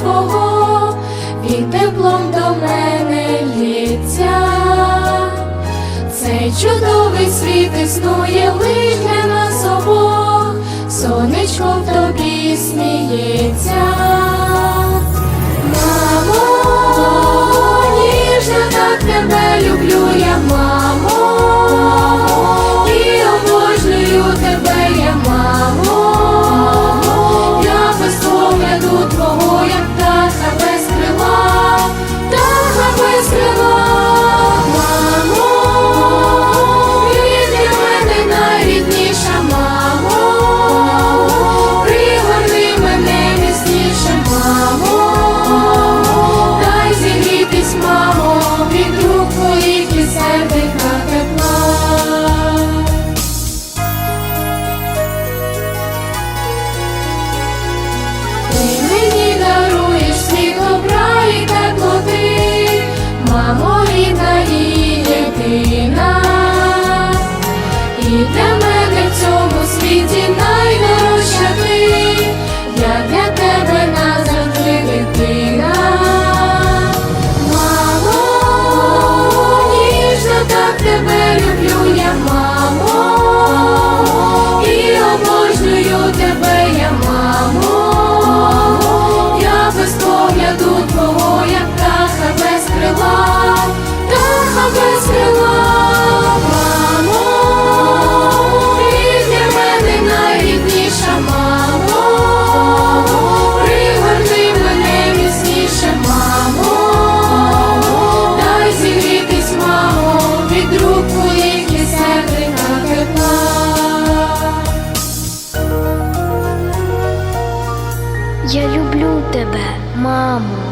Твого, він теплом до мене лється, цей чудовий світ існує лиш для нас обох, сонечко в тобі сміється. down. Я люблю тебе, мамо.